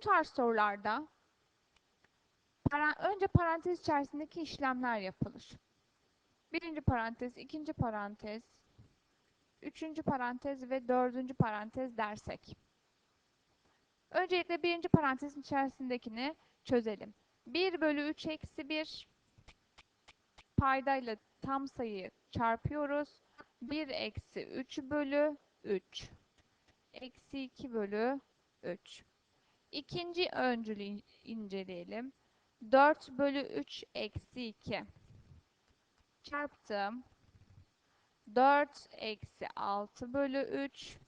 tarz sorularda önce parantez içerisindeki işlemler yapılır. Birinci parantez, ikinci parantez, üçüncü parantez ve dördüncü parantez dersek. Öncelikle birinci parantezin içerisindekini çözelim. 1 bölü 3 eksi 1 paydayla tam sayıyı çarpıyoruz. 1 eksi 3 bölü 3 eksi 2 bölü 3. İkinci öncülü in- inceleyelim. 4 bölü 3 eksi 2 çarptım. 4 eksi 6 bölü 3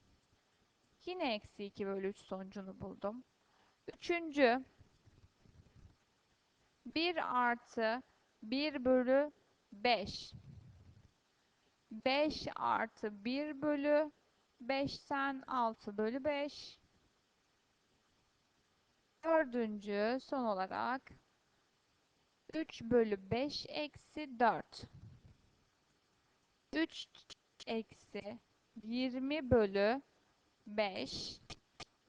yine eksi 2 bölü 3 sonucunu buldum. Üçüncü 1 artı 1 bölü 5 5 artı 1 bölü 5'ten 6 bölü 5 Dördüncü son olarak 3 bölü 5 eksi 4 3 eksi 20 bölü 5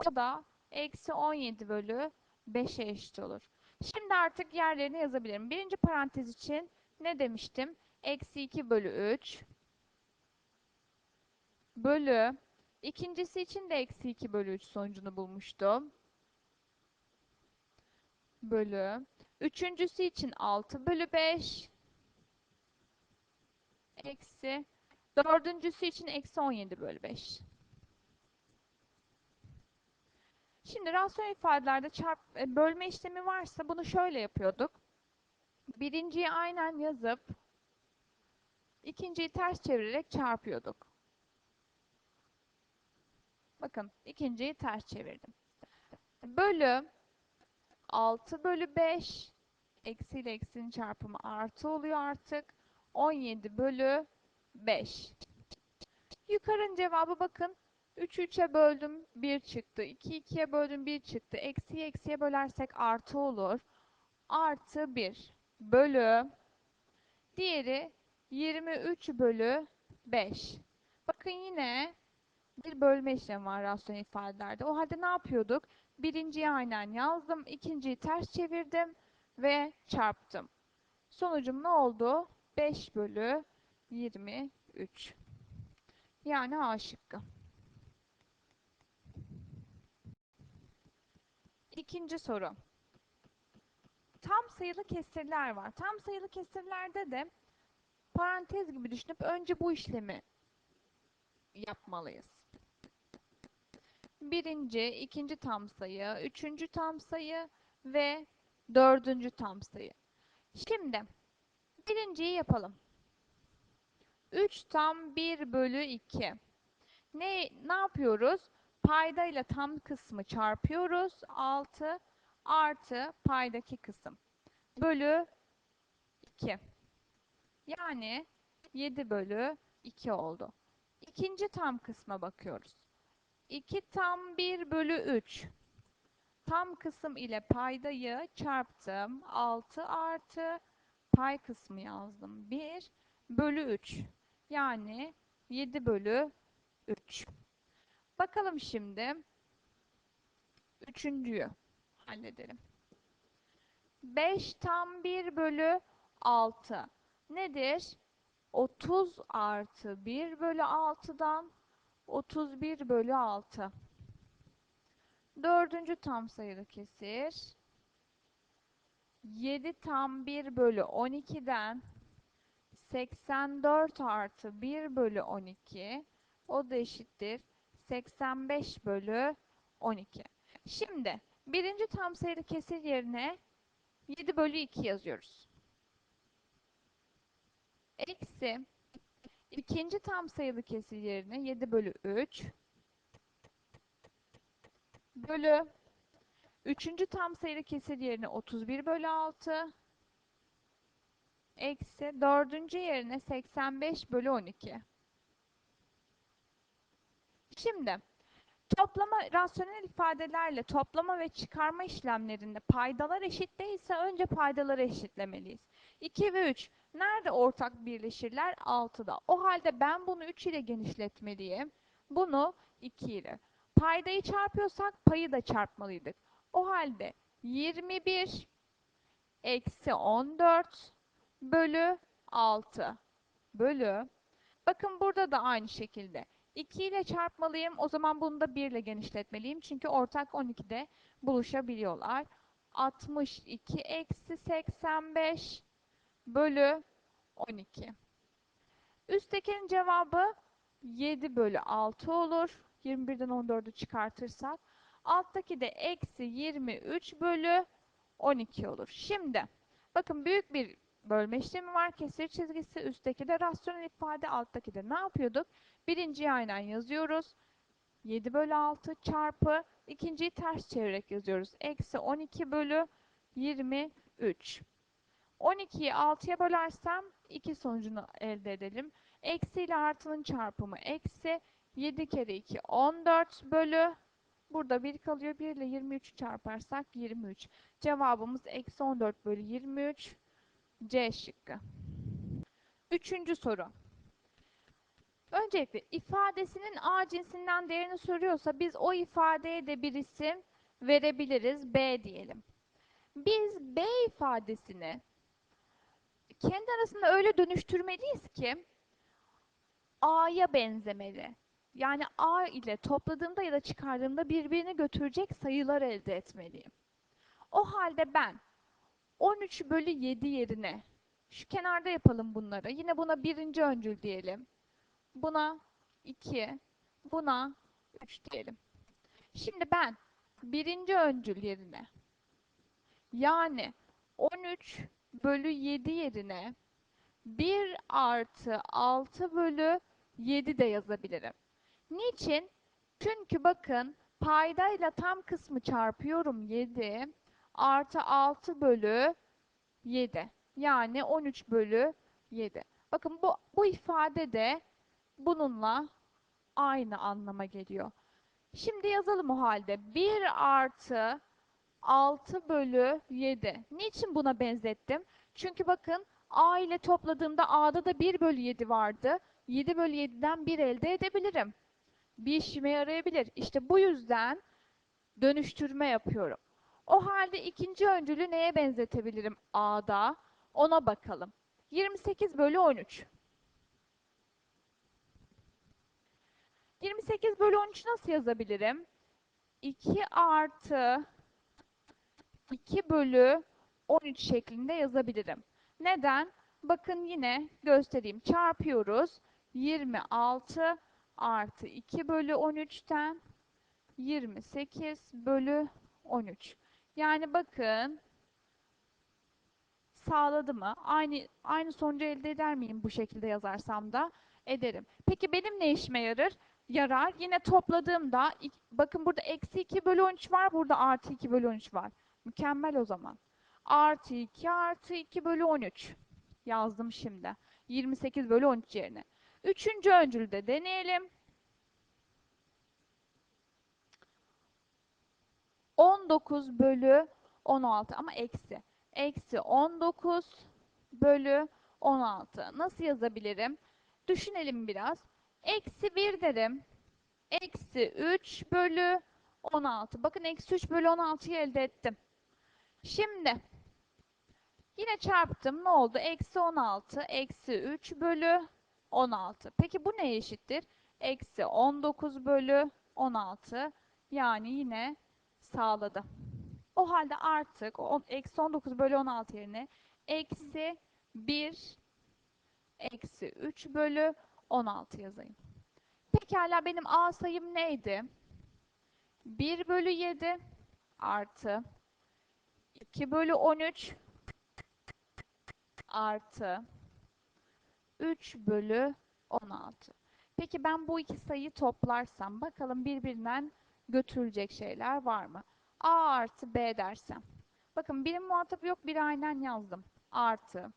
o da eksi 17 bölü 5'e eşit olur. Şimdi artık yerlerini yazabilirim. Birinci parantez için ne demiştim? Eksi 2 bölü 3 bölü ikincisi için de eksi 2 bölü 3 sonucunu bulmuştum. Bölü üçüncüsü için 6 bölü 5 eksi dördüncüsü için eksi 17 bölü 5. Şimdi rasyonel ifadelerde çarp, e, bölme işlemi varsa bunu şöyle yapıyorduk. Birinciyi aynen yazıp ikinciyi ters çevirerek çarpıyorduk. Bakın ikinciyi ters çevirdim. Bölü 6 bölü 5 eksi ile eksinin çarpımı artı oluyor artık. 17 bölü 5. Yukarının cevabı bakın. 3 3'e böldüm 1 çıktı. 2 2'ye böldüm 1 çıktı. Eksiyi eksiye bölersek artı olur. Artı 1 bölü diğeri 23 bölü 5. Bakın yine bir bölme işlemi var rasyonel ifadelerde. O halde ne yapıyorduk? Birinciyi aynen yazdım. ikinciyi ters çevirdim ve çarptım. Sonucum ne oldu? 5 bölü 23. Yani A şıkkı. İkinci soru. Tam sayılı kesirler var. Tam sayılı kesirlerde de parantez gibi düşünüp önce bu işlemi yapmalıyız. Birinci, ikinci tam sayı, üçüncü tam sayı ve dördüncü tam sayı. Şimdi birinciyi yapalım. 3 tam 1 bölü 2. Ne, ne yapıyoruz? Paydayla tam kısmı çarpıyoruz. 6 artı paydaki kısım. Bölü 2. Yani 7 bölü 2 oldu. İkinci tam kısma bakıyoruz. 2 tam 1 bölü 3. Tam kısım ile paydayı çarptım. 6 artı pay kısmı yazdım. 1 bölü 3. Yani 7 bölü 3. Bakalım şimdi. Üçüncüyü halledelim. 5 tam 1 bölü 6. Nedir? 30 artı 1 bölü 6'dan 31 bölü 6. Dördüncü tam sayılı kesir. 7 tam 1 bölü 12'den 84 artı 1 bölü 12 o da eşittir 85 bölü 12. Şimdi birinci tam sayılı kesir yerine 7 bölü 2 yazıyoruz. Eksi ikinci tam sayılı kesir yerine 7 bölü 3 bölü üçüncü tam sayılı kesir yerine 31 bölü 6 eksi dördüncü yerine 85 bölü 12. Şimdi toplama rasyonel ifadelerle toplama ve çıkarma işlemlerinde paydalar eşit değilse önce paydaları eşitlemeliyiz. 2 ve 3 nerede ortak birleşirler? 6'da. O halde ben bunu 3 ile genişletmeliyim. Bunu 2 ile. Paydayı çarpıyorsak payı da çarpmalıydık. O halde 21 eksi 14 bölü 6 bölü bakın burada da aynı şekilde 2 ile çarpmalıyım. O zaman bunu da 1 ile genişletmeliyim. Çünkü ortak 12'de buluşabiliyorlar. 62 eksi 85 bölü 12. Üsttekinin cevabı 7 bölü 6 olur. 21'den 14'ü çıkartırsak. Alttaki de eksi 23 bölü 12 olur. Şimdi bakın büyük bir bölme işlemi var. Kesir çizgisi üstteki de rasyonel ifade alttaki de ne yapıyorduk? Birinciyi aynen yazıyoruz. 7 bölü 6 çarpı ikinciyi ters çevirerek yazıyoruz. Eksi 12 bölü 23. 12'yi 6'ya bölersem 2 sonucunu elde edelim. Eksi ile artının çarpımı eksi 7 kere 2 14 bölü burada 1 kalıyor. 1 ile 23'ü çarparsak 23. Cevabımız eksi 14 bölü 23 C şıkkı. Üçüncü soru. Öncelikle ifadesinin A cinsinden değerini soruyorsa biz o ifadeye de bir isim verebiliriz. B diyelim. Biz B ifadesini kendi arasında öyle dönüştürmeliyiz ki A'ya benzemeli. Yani A ile topladığımda ya da çıkardığımda birbirini götürecek sayılar elde etmeliyim. O halde ben 13 bölü 7 yerine şu kenarda yapalım bunları. Yine buna birinci öncül diyelim. Buna 2, buna 3 diyelim. Şimdi ben birinci öncül yerine yani 13 bölü 7 yerine 1 artı 6 bölü 7 de yazabilirim. Niçin? Çünkü bakın paydayla tam kısmı çarpıyorum 7 artı 6 bölü 7. Yani 13 bölü 7. Bakın bu, bu ifade de bununla aynı anlama geliyor. Şimdi yazalım o halde. 1 artı 6 bölü 7. Niçin buna benzettim? Çünkü bakın A ile topladığımda A'da da 1 bölü 7 vardı. 7 bölü 7'den 1 elde edebilirim. Bir işime yarayabilir. İşte bu yüzden dönüştürme yapıyorum. O halde ikinci öncülü neye benzetebilirim A'da? Ona bakalım. 28 bölü 13. 28 bölü 13 nasıl yazabilirim? 2 artı 2 bölü 13 şeklinde yazabilirim. Neden? Bakın yine göstereyim. Çarpıyoruz. 26 artı 2 bölü 13'ten 28 bölü 13. Yani bakın sağladı mı? Aynı aynı sonucu elde eder miyim bu şekilde yazarsam da? Ederim. Peki benim ne işime yarar? Yarar. Yine topladığımda bakın burada eksi 2 bölü 13 var. Burada artı 2 bölü 13 var. Mükemmel o zaman. Artı 2 artı 2 bölü 13. Yazdım şimdi. 28 bölü 13 yerine. Üçüncü öncülü de deneyelim. 19 bölü 16 ama eksi. Eksi 19 bölü 16. Nasıl yazabilirim? Düşünelim biraz. Eksi 1 derim. Eksi 3 bölü 16. Bakın eksi 3 bölü 16'yı elde ettim. Şimdi yine çarptım. Ne oldu? Eksi 16 eksi 3 bölü 16. Peki bu neye eşittir? Eksi 19 bölü 16. Yani yine sağladı. O halde artık eksi 19 bölü 16 yerine eksi 1 eksi 3 bölü 16 yazayım. Pekala benim A sayım neydi? 1 bölü 7 artı 2 bölü 13 artı 3 bölü 16. Peki ben bu iki sayıyı toplarsam bakalım birbirinden götürülecek şeyler var mı? A artı B dersem. Bakın birim muhatap yok bir aynen yazdım. Artı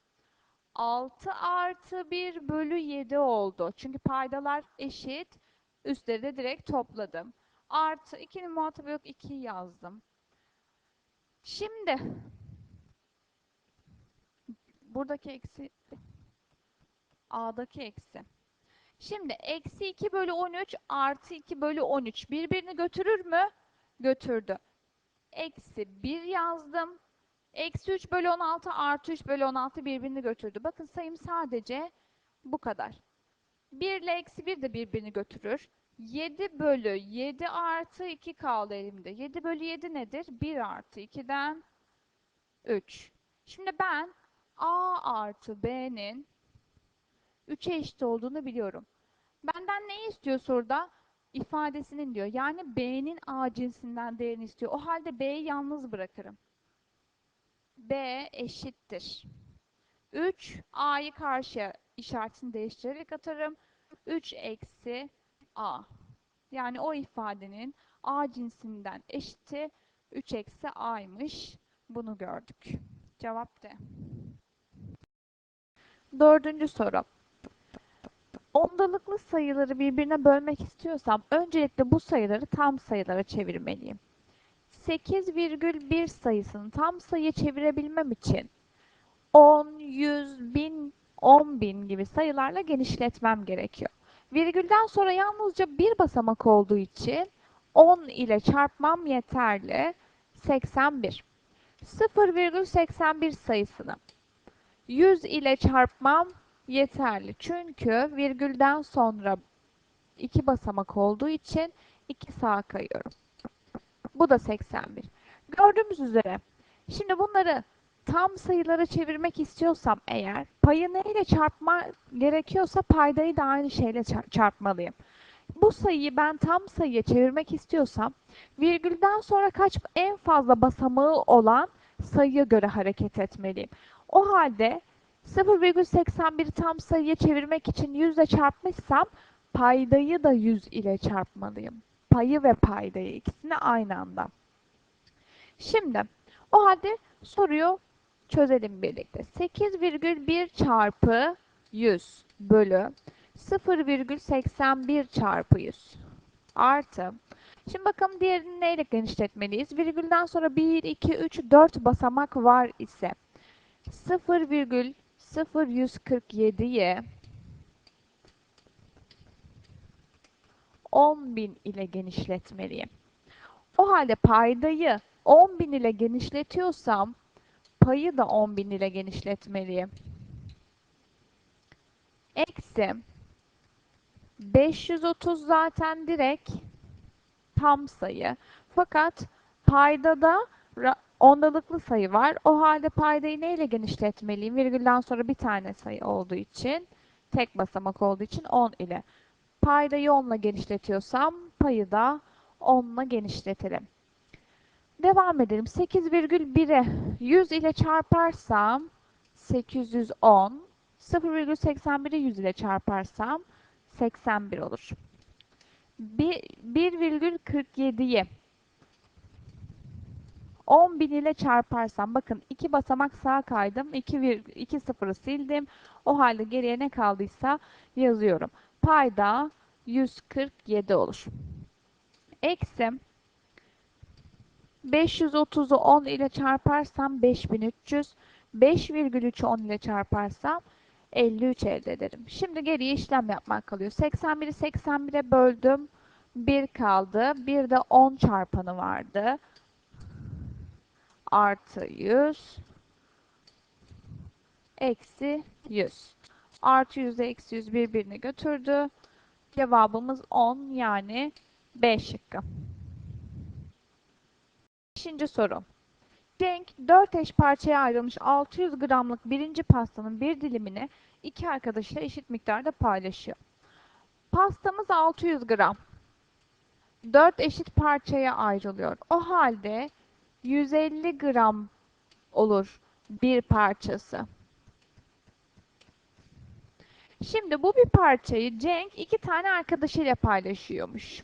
6 artı 1 bölü 7 oldu. Çünkü paydalar eşit. Üstleri de direkt topladım. Artı 2'nin muhatabı yok 2 yazdım. Şimdi buradaki eksi A'daki eksi. Şimdi eksi 2 bölü 13 artı 2 bölü 13 birbirini götürür mü? Götürdü. eksi 1 yazdım. Eksi 3 bölü 16 artı 3 bölü 16 birbirini götürdü. Bakın sayım sadece bu kadar. 1 ile eksi 1 de birbirini götürür. 7 bölü 7 artı 2 kaldı elimde. 7 bölü 7 nedir? 1 artı 2'den 3. Şimdi ben A artı B'nin 3'e eşit olduğunu biliyorum. Benden ne istiyor soruda? İfadesinin diyor. Yani B'nin A cinsinden değerini istiyor. O halde B'yi yalnız bırakırım. B eşittir. 3 A'yı karşıya işaretini değiştirerek atarım. 3 eksi A. Yani o ifadenin A cinsinden eşiti 3 eksi A'ymış. Bunu gördük. Cevap D. Dördüncü soru. Ondalıklı sayıları birbirine bölmek istiyorsam öncelikle bu sayıları tam sayılara çevirmeliyim. 8,1 sayısını tam sayıya çevirebilmem için 10, 100, 1000, 10.000 gibi sayılarla genişletmem gerekiyor. Virgülden sonra yalnızca bir basamak olduğu için 10 ile çarpmam yeterli. 81. 0,81 sayısını 100 ile çarpmam yeterli. Çünkü virgülden sonra iki basamak olduğu için 2 sağa kayıyorum. Bu da 81. Gördüğümüz üzere şimdi bunları tam sayılara çevirmek istiyorsam eğer payı neyle çarpma gerekiyorsa paydayı da aynı şeyle çarpmalıyım. Bu sayıyı ben tam sayıya çevirmek istiyorsam virgülden sonra kaç en fazla basamağı olan sayıya göre hareket etmeliyim. O halde 0,81 tam sayıya çevirmek için 100 ile çarpmışsam paydayı da 100 ile çarpmalıyım. Payı ve paydayı ikisini aynı anda. Şimdi o halde soruyu çözelim birlikte. 8,1 çarpı 100 bölü 0,81 çarpı 100 artı Şimdi bakalım diğerini neyle genişletmeliyiz? Virgülden sonra 1, 2, 3, 4 basamak var ise 0,0147'ye 10.000 ile genişletmeliyim. O halde paydayı 10.000 ile genişletiyorsam payı da 10.000 ile genişletmeliyim. Eksi 530 zaten direkt tam sayı. Fakat payda da ondalıklı sayı var. O halde paydayı neyle genişletmeliyim? Virgülden sonra bir tane sayı olduğu için, tek basamak olduğu için 10 ile. Paydayı 10 ile genişletiyorsam payı da 10 ile genişletelim. Devam edelim. 8,1'e 100 ile çarparsam 810. 0,81'i 100 ile çarparsam 81 olur. 1,47'yi 10 bin ile çarparsam bakın iki basamak sağa kaydım. 2, 2 sıfırı sildim. O halde geriye ne kaldıysa yazıyorum. Payda 147 olur. Eksi 530'u 10 ile çarparsam 5300. 5,3'ü 10 ile çarparsam 53 elde ederim. Şimdi geriye işlem yapmak kalıyor. 81'i 81'e böldüm. 1 kaldı. Bir de 10 çarpanı vardı. Artı 100. Eksi 100. Artı 100 ile eksi 100 birbirini götürdü. Cevabımız 10 yani B şıkkı. Beşinci soru. Cenk 4 eş parçaya ayrılmış 600 gramlık birinci pastanın bir dilimini iki arkadaşıyla eşit miktarda paylaşıyor. Pastamız 600 gram. 4 eşit parçaya ayrılıyor. O halde 150 gram olur bir parçası. Şimdi bu bir parçayı Cenk iki tane arkadaşıyla paylaşıyormuş.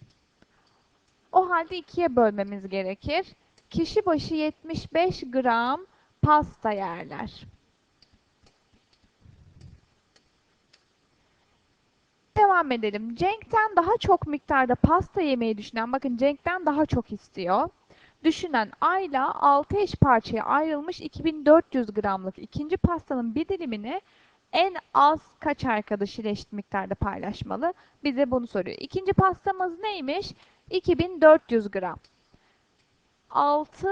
O halde ikiye bölmemiz gerekir. Kişi başı 75 gram pasta yerler. Devam edelim. Cenk'ten daha çok miktarda pasta yemeyi düşünen, bakın Cenk'ten daha çok istiyor. Düşünen Ayla 6 eş parçaya ayrılmış 2400 gramlık ikinci pastanın bir dilimini en az kaç arkadaşıyla eşit miktarda paylaşmalı? Bize bunu soruyor. İkinci pastamız neymiş? 2400 gram. 6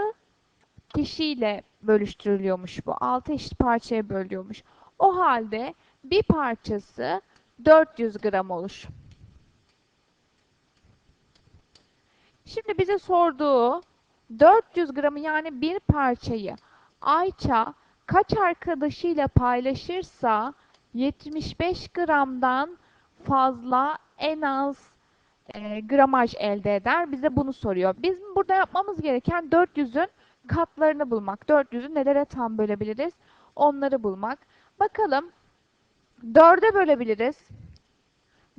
kişiyle bölüştürülüyormuş bu. 6 eşit parçaya bölüyormuş. O halde bir parçası 400 gram olur. Şimdi bize sorduğu 400 gramı yani bir parçayı Ayça kaç arkadaşıyla paylaşırsa 75 gramdan fazla en az e, gramaj elde eder. Bize bunu soruyor. Bizim burada yapmamız gereken 400'ün katlarını bulmak. 400'ü nelere tam bölebiliriz? Onları bulmak. Bakalım 4'e bölebiliriz.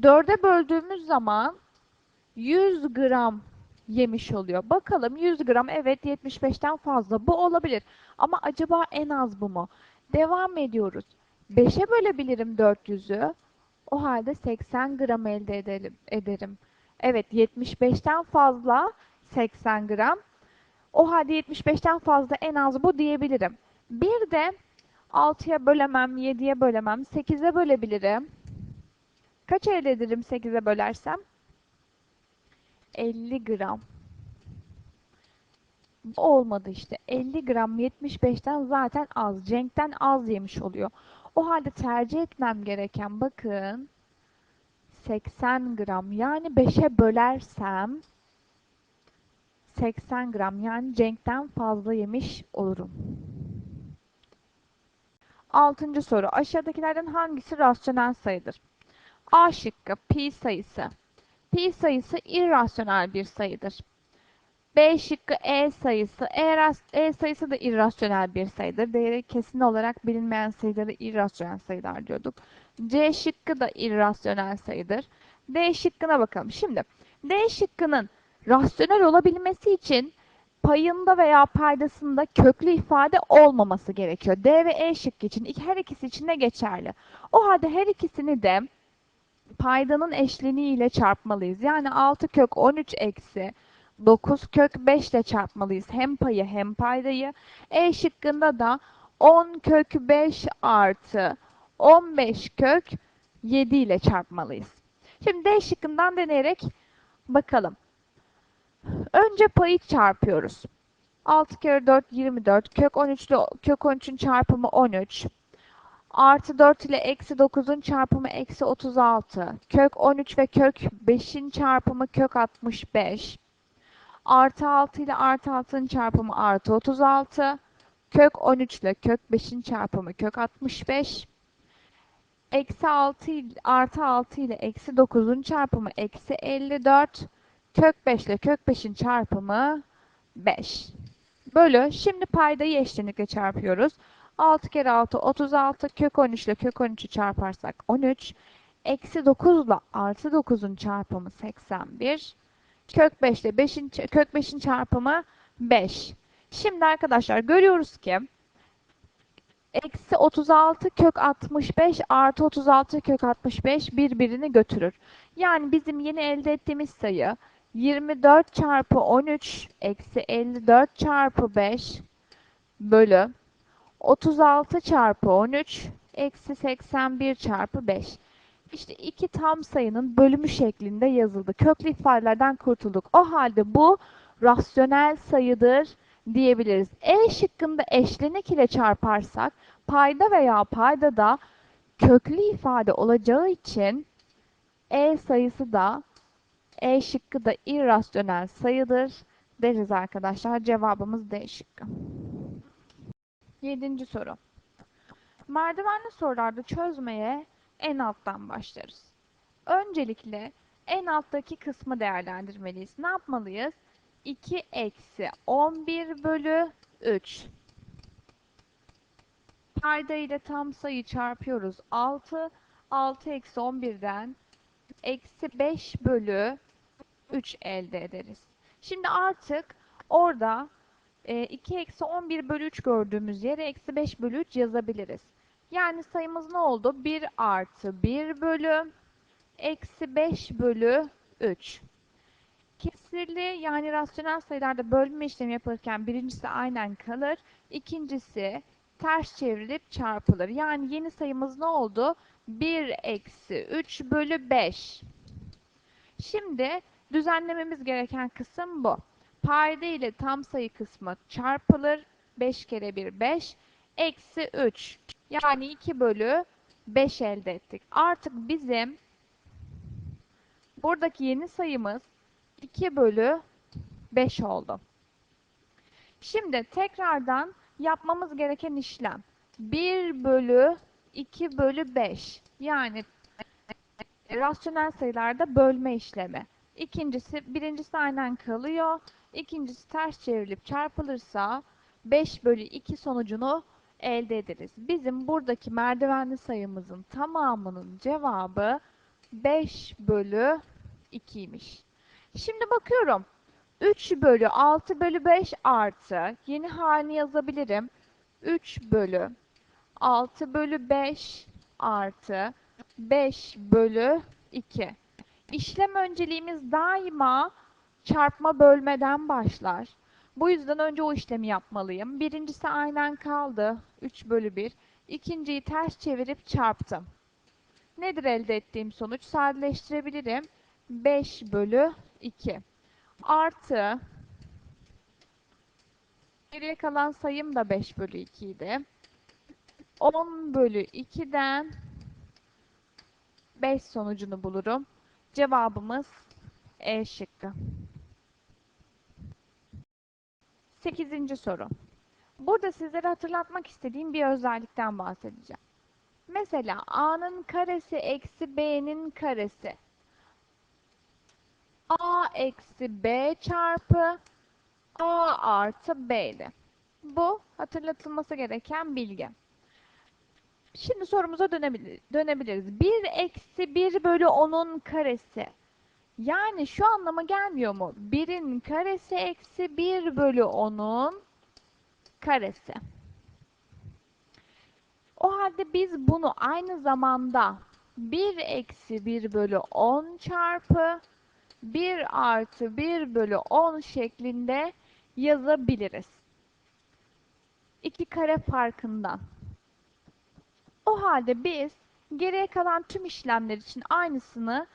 4'e böldüğümüz zaman 100 gram yemiş oluyor. Bakalım 100 gram evet 75'ten fazla. Bu olabilir. Ama acaba en az bu mu? Devam ediyoruz. 5'e bölebilirim 400'ü. O halde 80 gram elde edelim, ederim. Evet 75'ten fazla 80 gram. O halde 75'ten fazla en az bu diyebilirim. Bir de 6'ya bölemem, 7'ye bölemem, 8'e bölebilirim. Kaç elde ederim 8'e bölersem? 50 gram. Bu olmadı işte. 50 gram 75'ten zaten az. Cenk'ten az yemiş oluyor. O halde tercih etmem gereken bakın 80 gram yani 5'e bölersem 80 gram yani Cenk'ten fazla yemiş olurum. Altıncı soru. Aşağıdakilerden hangisi rasyonel sayıdır? A şıkkı pi sayısı. Pi sayısı irrasyonel bir sayıdır. B şıkkı e sayısı. E, e sayısı da irrasyonel bir sayıdır. Değeri kesin olarak bilinmeyen sayıları irrasyonel sayılar diyorduk. C şıkkı da irrasyonel sayıdır. D şıkkına bakalım. Şimdi D şıkkının rasyonel olabilmesi için payında veya paydasında köklü ifade olmaması gerekiyor. D ve E şıkkı için her ikisi için de geçerli. O halde her ikisini de paydanın eşleniği ile çarpmalıyız. Yani 6 kök 13 eksi 9 kök 5 ile çarpmalıyız. Hem payı hem paydayı. E şıkkında da 10 kök 5 artı 15 kök 7 ile çarpmalıyız. Şimdi D şıkkından deneyerek bakalım. Önce payı çarpıyoruz. 6 kere 4 24. Kök 13 ile kök 13'ün çarpımı 13. Artı 4 ile eksi 9'un çarpımı eksi 36. Kök 13 ve kök 5'in çarpımı kök 65. Artı 6 ile artı 6'nın çarpımı artı 36. Kök 13 ile kök 5'in çarpımı kök 65. Eksi 6 ile artı 6 ile eksi 9'un çarpımı eksi 54. Kök 5 ile kök 5'in çarpımı 5. Bölü. Şimdi paydayı eşlenikle çarpıyoruz. 6 kere 6 36. Kök 13 ile kök 13'ü çarparsak 13. Eksi 9 ile artı 9'un çarpımı 81. Kök 5 ile 5'in kök 5'in çarpımı 5. Şimdi arkadaşlar görüyoruz ki eksi 36 kök 65 artı 36 kök 65 birbirini götürür. Yani bizim yeni elde ettiğimiz sayı 24 çarpı 13 eksi 54 çarpı 5 bölü 36 çarpı 13 eksi 81 çarpı 5. İşte iki tam sayının bölümü şeklinde yazıldı. Köklü ifadelerden kurtulduk. O halde bu rasyonel sayıdır diyebiliriz. E şıkkında eşlenik ile çarparsak payda veya paydada köklü ifade olacağı için E sayısı da E şıkkı da irrasyonel sayıdır deriz arkadaşlar. Cevabımız D şıkkı. Yedinci soru. Merdivenli sorularda çözmeye en alttan başlarız. Öncelikle en alttaki kısmı değerlendirmeliyiz. Ne yapmalıyız? 2 eksi 11 bölü 3. Payda ile tam sayı çarpıyoruz. 6, 6 eksi 11'den eksi 5 bölü 3 elde ederiz. Şimdi artık orada e, 2 eksi 11 bölü 3 gördüğümüz yere eksi 5 bölü 3 yazabiliriz. Yani sayımız ne oldu? 1 artı 1 bölü eksi 5 bölü 3. Kesirli yani rasyonel sayılarda bölme işlemi yapılırken birincisi aynen kalır. ikincisi ters çevrilip çarpılır. Yani yeni sayımız ne oldu? 1 eksi 3 bölü 5. Şimdi düzenlememiz gereken kısım bu. Payda ile tam sayı kısmı çarpılır. 5 kere 1 5. Eksi 3. Yani 2 bölü 5 elde ettik. Artık bizim buradaki yeni sayımız 2 bölü 5 oldu. Şimdi tekrardan yapmamız gereken işlem. 1 bölü 2 bölü 5. Yani rasyonel sayılarda bölme işlemi. İkincisi, birincisi aynen kalıyor. İkincisi ters çevrilip çarpılırsa 5 bölü 2 sonucunu elde ederiz. Bizim buradaki merdivenli sayımızın tamamının cevabı 5 bölü 2'ymiş. Şimdi bakıyorum. 3 bölü 6 bölü 5 artı yeni halini yazabilirim. 3 bölü 6 bölü 5 artı 5 bölü 2. İşlem önceliğimiz daima çarpma bölmeden başlar. Bu yüzden önce o işlemi yapmalıyım. Birincisi aynen kaldı. 3 bölü 1. İkinciyi ters çevirip çarptım. Nedir elde ettiğim sonuç? Sadeleştirebilirim. 5 bölü 2. Artı geriye kalan sayım da 5 bölü 2 idi. 10 bölü 2'den 5 sonucunu bulurum. Cevabımız E şıkkı. 8. soru. Burada sizlere hatırlatmak istediğim bir özellikten bahsedeceğim. Mesela A'nın karesi eksi B'nin karesi. A eksi B çarpı A artı B'di. Bu hatırlatılması gereken bilgi. Şimdi sorumuza dönebilir, dönebiliriz. 1 eksi 1 bölü 10'un karesi. Yani şu anlama gelmiyor mu? 1'in karesi eksi 1 bölü 10'un karesi. O halde biz bunu aynı zamanda 1 eksi 1 bölü 10 çarpı 1 artı 1 bölü 10 şeklinde yazabiliriz. İki kare farkından. O halde biz geriye kalan tüm işlemler için aynısını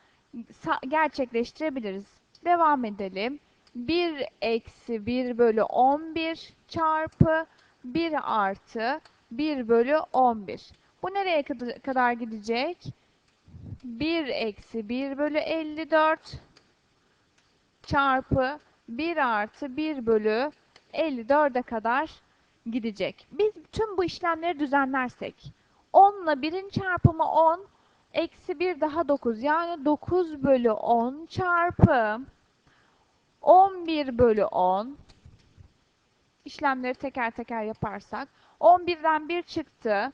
gerçekleştirebiliriz. Devam edelim. 1 eksi 1 bölü 11 çarpı 1 artı 1 bölü 11. Bu nereye kadar gidecek? 1 eksi 1 bölü 54 çarpı 1 artı 1 bölü 54'e kadar gidecek. Biz tüm bu işlemleri düzenlersek 10 ile 1'in çarpımı 10 eksi 1 daha 9 yani 9 bölü 10 çarpı 11 bölü 10 işlemleri teker teker yaparsak 11'den 1 çıktı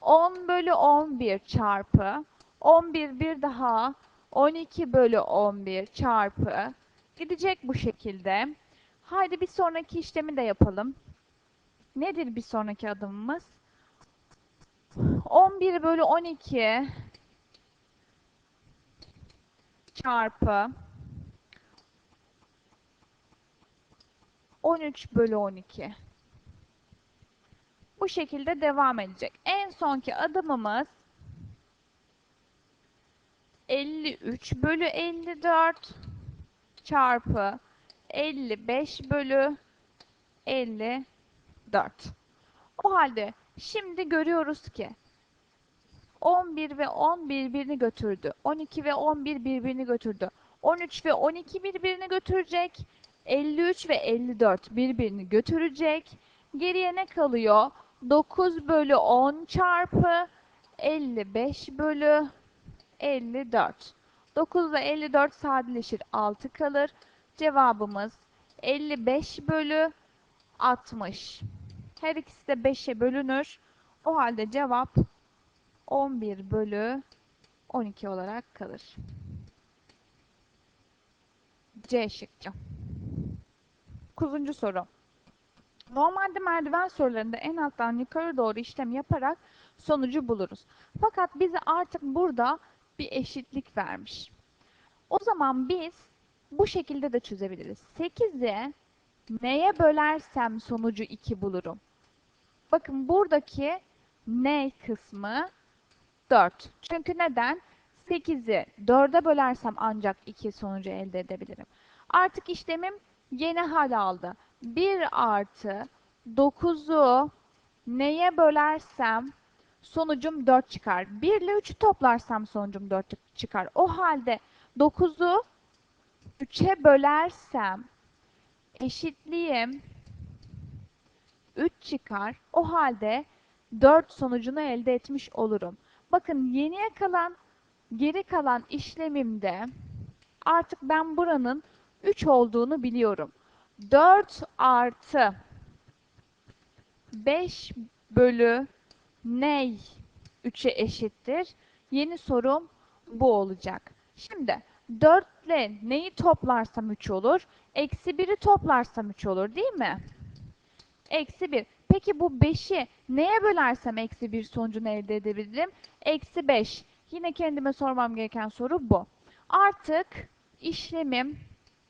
10 bölü 11 çarpı 11 bir daha 12 bölü 11 çarpı gidecek bu şekilde. Haydi bir sonraki işlemi de yapalım. Nedir bir sonraki adımımız? 11 bölü 12 çarpı 13 bölü 12. Bu şekilde devam edecek. En sonki adımımız 53 bölü 54 çarpı 55 bölü 54. O halde şimdi görüyoruz ki 11 ve 10 birbirini götürdü. 12 ve 11 birbirini götürdü. 13 ve 12 birbirini götürecek. 53 ve 54 birbirini götürecek. Geriye ne kalıyor? 9 bölü 10 çarpı 55 bölü 54. 9 ile 54 sadeleşir 6 kalır. Cevabımız 55 bölü 60. Her ikisi de 5'e bölünür. O halde cevap 11 bölü 12 olarak kalır. C şıkkı. Kuzuncu soru. Normalde merdiven sorularında en alttan yukarı doğru işlem yaparak sonucu buluruz. Fakat bize artık burada bir eşitlik vermiş. O zaman biz bu şekilde de çözebiliriz. 8'i neye bölersem sonucu 2 bulurum. Bakın buradaki n kısmı 4. Çünkü neden? 8'i 4'e bölersem ancak 2 sonucu elde edebilirim. Artık işlemim yeni hal aldı. 1 artı 9'u neye bölersem sonucum 4 çıkar. 1 ile 3'ü toplarsam sonucum 4 çıkar. O halde 9'u 3'e bölersem eşitliğim 3 çıkar. O halde 4 sonucunu elde etmiş olurum. Bakın yeniye kalan, geri kalan işlemimde artık ben buranın 3 olduğunu biliyorum. 4 artı 5 bölü ney 3'e eşittir? Yeni sorum bu olacak. Şimdi 4 ile neyi toplarsam 3 olur? Eksi 1'i toplarsam 3 olur değil mi? Eksi 1. Peki bu 5'i neye bölersem eksi 1 sonucunu elde edebilirim? Eksi 5. Yine kendime sormam gereken soru bu. Artık işlemim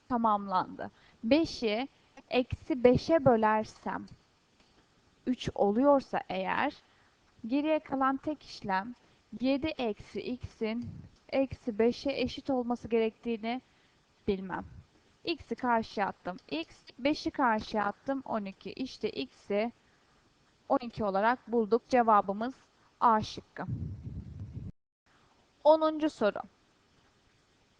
tamamlandı. 5'i eksi 5'e bölersem 3 oluyorsa eğer geriye kalan tek işlem 7 eksi x'in eksi 5'e eşit olması gerektiğini bilmem. x'i karşıya attım. x 5'i karşıya attım. 12. İşte x'i 12 olarak bulduk. Cevabımız A şıkkı. 10. soru.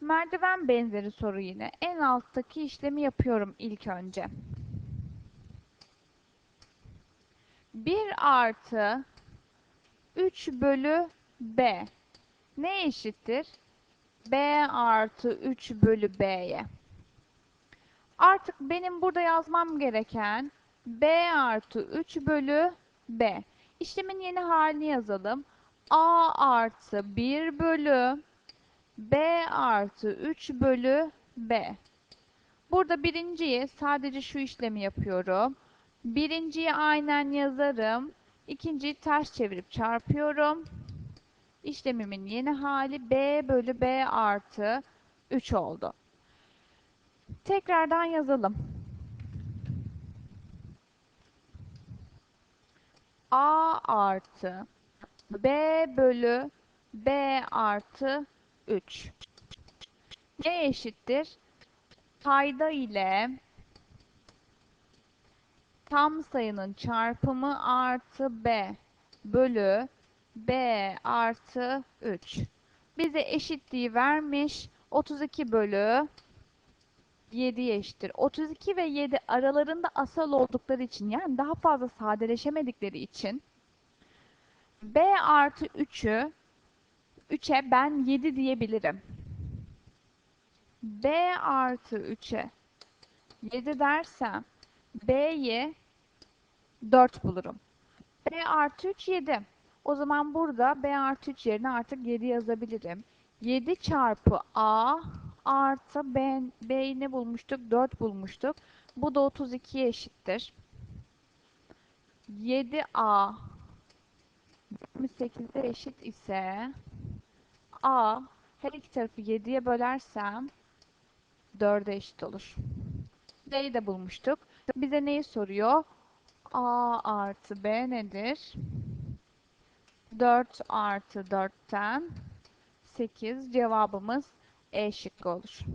Merdiven benzeri soru yine. En alttaki işlemi yapıyorum ilk önce. 1 artı 3 bölü b ne eşittir? b artı 3 bölü b'ye. Artık benim burada yazmam gereken b artı 3 bölü b. İşlemin yeni halini yazalım. a artı 1 bölü b artı 3 bölü b. Burada birinciyi sadece şu işlemi yapıyorum. Birinciyi aynen yazarım. İkinciyi ters çevirip çarpıyorum. İşlemimin yeni hali b bölü b artı 3 oldu. Tekrardan yazalım. A artı b bölü b artı 3. Ne eşittir? Payda ile tam sayının çarpımı artı b bölü b artı 3. Bize eşitliği vermiş. 32 bölü 7 eşittir. 32 ve 7 aralarında asal oldukları için yani daha fazla sadeleşemedikleri için b artı 3'ü 3'e ben 7 diyebilirim. b artı 3'e 7 dersem b'yi 4 bulurum. b artı 3 7. O zaman burada b artı 3 yerine artık 7 yazabilirim. 7 çarpı a artı b, b'yi ne bulmuştuk? 4 bulmuştuk. Bu da 32'ye eşittir. 7a 28'e eşit ise a her iki tarafı 7'ye bölersem 4'e eşit olur. B'yi de bulmuştuk. Bize neyi soruyor? a artı b nedir? 4 artı 4'ten 8 cevabımız E şıkkı olur.